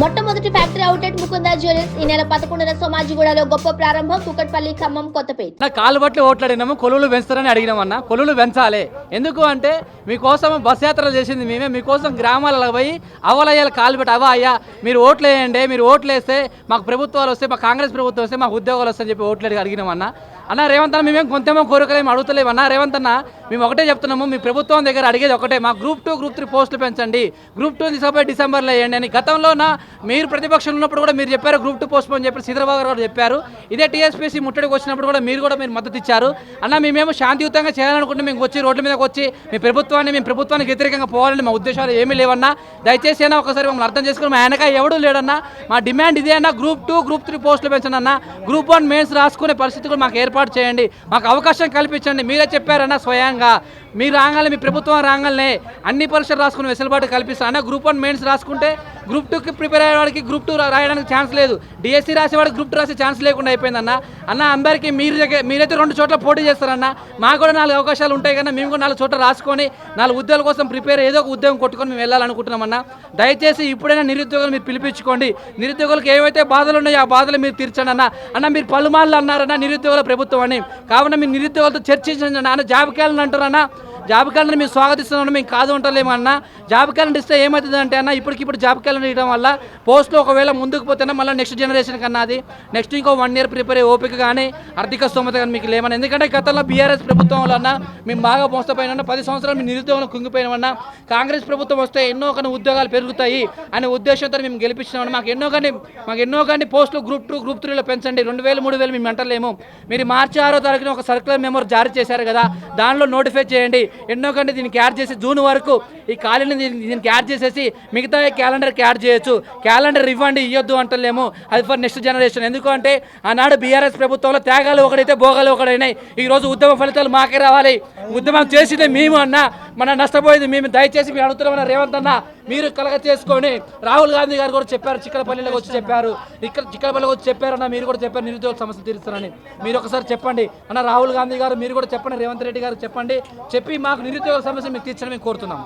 మొట్టమొదటి factory outlet Mukunda jewellers ఈ నెల పదకొండున సోమాజిగూడలో గొప్ప ప్రారంభం కుకట్పల్లి ఖమ్మం కొత్తపేట. నా కాలు బట్టి ఓట్లాడినాము కొలువులు పెంచుతారని అడిగినామన్నా కొలువులు పెంచాలి. ఎందుకు అంటే మీకోసం బస్ యాత్రలు చేసింది మేమే మీకోసం గ్రామాలలో పోయి అవలయాలు కాలు పెట్టి అయ్యా మీరు ఓట్లు వేయండి మీరు ఓట్లు వేస్తే మాకు ప్రభుత్వాలు వస్తే మా కాంగ్రెస్ ప్రభుత్వం వస్తే మాకు ఉద్యోగాలు వస్తాయని చెప్పి ఓట్లు అడిగి అడిగినామన్న అన్న. రేవంత్ అన్న మేమేం కొంతేమో కోరికలేము అడుగుతలేము అన్న. రేవంత్ అన్న మేము ఒకటే చెప్తున్నాము మీ ప్రభుత్వం దగ్గర అడిగేది ఒకటే మా గ్రూప్ టూ గ్రూప్ త్రీ పోస్టులు పెంచండి. గ్రూప్ టూ తీసుకుపోయి డిసెంబర్లో వేయండి అని. గతంలో నా మీరు ప్రతిపక్షంలో ఉన్నప్పుడు కూడా మీరు చెప్పారు గ్రూప్ టూ పోస్ట్ అని చెప్పి శ్రీధరబాబు గారు చెప్పారు. ఇదే టీఎస్పీసీ ముట్టడికి వచ్చినప్పుడు కూడా మీరు కూడా మీరు మద్దతు ఇచ్చారు. అన్న మేమేమో శాంతియుతంగా చేయాలనుకుంటే మేము వచ్చి రోడ్ల మీదకి వచ్చి మీ ప్రభుత్వం ప్రభుత్వాన్ని మేము ప్రభుత్వానికి వ్యతిరేకంగా పోవాలని మా ఉద్దేశాలు ఏమీ లేవన్నా. దయచేసి అయినా ఒకసారి మమ్మల్ని అర్థం చేసుకుని మా వెనక ఎవడూ లేడన్నా మా డిమాండ్ ఇదే అన్న గ్రూప్ టూ గ్రూప్ త్రీ పోస్టులు పెంచండి అన్న గ్రూప్ వన్ మెయిన్స్ రాసుకునే పరిస్థితి కూడా మాకు ఏర్పాటు చేయండి. మాకు అవకాశం కల్పించండి. మీరే చెప్పారన్నా స్వయంగా. మీరు రాగానే మీ ప్రభుత్వం రాగానే అన్ని పరీక్షలు రాసుకుని వెసులుబాటు కల్పిస్తాను అన్న గ్రూప్ వన్ మెయిన్స్ రాసుకుంటే గ్రూప్ టూకి ప్రిపేర్ అయ్యేవాడికి గ్రూప్ టూ రాయడానికి ఛాన్స్ లేదు. డిఎస్సి రాసేవాడికి గ్రూప్ టూ రాసే ఛాన్స్ లేకుండా అయిపోయింది అన్న అన్న అందరికీ మీరు దగ్గర మీరైతే రెండు చోట్ల పోటీ చేస్తారన్న. మాకు కూడా నాలుగు అవకాశాలు ఉంటాయి కన్నా మేము కూడా నాలుగు చోట్ల రాసుకొని నాలుగు ఉద్యోగాల కోసం ప్రిపేర్ ఏదో ఒక ఉద్యోగం కొట్టుకొని మేము వెళ్ళాలనుకుంటున్నామన్నా. దయచేసి ఇప్పుడైనా నిరుద్యోగులు మీరు పిలిపించుకోండి. నిరుద్యోగులకు ఏవైతే బాధలు ఉన్నాయో ఆ బాధలు మీరు తీర్చండి అన్న అన్న మీరు పలుమార్లు అన్నారన్న నిరుద్యోగుల ప్రభుత్వం అని. కావున మీరు నిరుద్యోగులతో చర్చించండి అన్న. జాబికాయలను క్యాలెండర్ అంటారన్నా. జాబ్ క్యాలెండర్ మేము స్వాగతిస్తున్నాను మేము కాదు ఉంటలేము అన్న. జాబ్ క్యాలెండర్ ఇస్తే ఏమవుతుంది అంటే అన్న ఇప్పటికిప్పుడు జాబ్ క్యాలెండర్ ఇవ్వడం వల్ల పోస్ట్లో ఒకవేళ ముందుకు పోతేనే మళ్ళీ నెక్స్ట్ జనరేషన్ కన్నా అది. నెక్స్ట్ ఇంకో వన్ ఇయర్ ప్రిపేర్ అయ్యే ఓపిక కానీ ఆర్థిక స్తోమత కానీ మీకు లేమని ఎందుకంటే గతంలో బీఆర్ఎస్ ప్రభుత్వం అన్న మేము బాగా మోసపోయినా పది సంవత్సరాలు మేము నిరుద్యోగంలో కుంగిపోయినామన్నా కాంగ్రెస్ ప్రభుత్వం వస్తే ఎన్నో కానీ ఉద్యోగాలు పెరుగుతాయి అనే ఉద్దేశంతో మేము గెలిపించినామని మాకు ఎన్నో కానీ మాకు ఎన్నో కానీ పోస్టులు గ్రూప్ టూ గ్రూప్ త్రీలో పెంచండి. రెండు వేలు మూడు వేలు మేము అంటలేము. మీరు మార్చి ఆరో తారీఖున ఒక సర్కులర్ మెమోర్ జారీ చేశారు కదా దానిలో నోటిఫై చేయండి. ఎన్నో కంటే దీనికి యాడ్ చేసి జూన్ వరకు ఈ ఖాళీని దీనికి దీనికి యాడ్ చేసేసి మిగతా క్యాలెండర్కి యాడ్ చేయొచ్చు. క్యాలెండర్ ఇవ్వండి ఇవ్వద్దు అంటలేము. అది ఫర్ నెక్స్ట్ జనరేషన్ ఎందుకంటే ఆనాడు బీఆర్ఎస్ ప్రభుత్వంలో త్యాగాలు ఒకడైతే భోగాలు ఒకడైనాయి ఈ రోజు ఉద్యమ ఫలితాలు మాకే రావాలి. ఉద్యమం చేసిందే మేము అన్న. మన నష్టపోయేది మేము. దయచేసి మేము అడుగుతున్నామన్న రేవంత్ అన్న మీరు కలగ చేసుకొని రాహుల్ గాంధీ గారు కూడా చెప్పారు చిక్కలపల్లిలోకి వచ్చి చెప్పారు. ఇక్కడ చిక్కలపల్లికి వచ్చి చెప్పారన్న మీరు కూడా చెప్పారు నిరుద్యోగ సమస్య తీరుస్తారని. మీరు ఒకసారి చెప్పండి. అన్న రాహుల్ గాంధీ గారు మీరు కూడా చెప్పండి రేవంత్ రెడ్డి గారు చెప్పండి. చెప్పి మాకు నిరుద్యోగ సమస్య మీకు తీర్చడం మేము కోరుతున్నాం.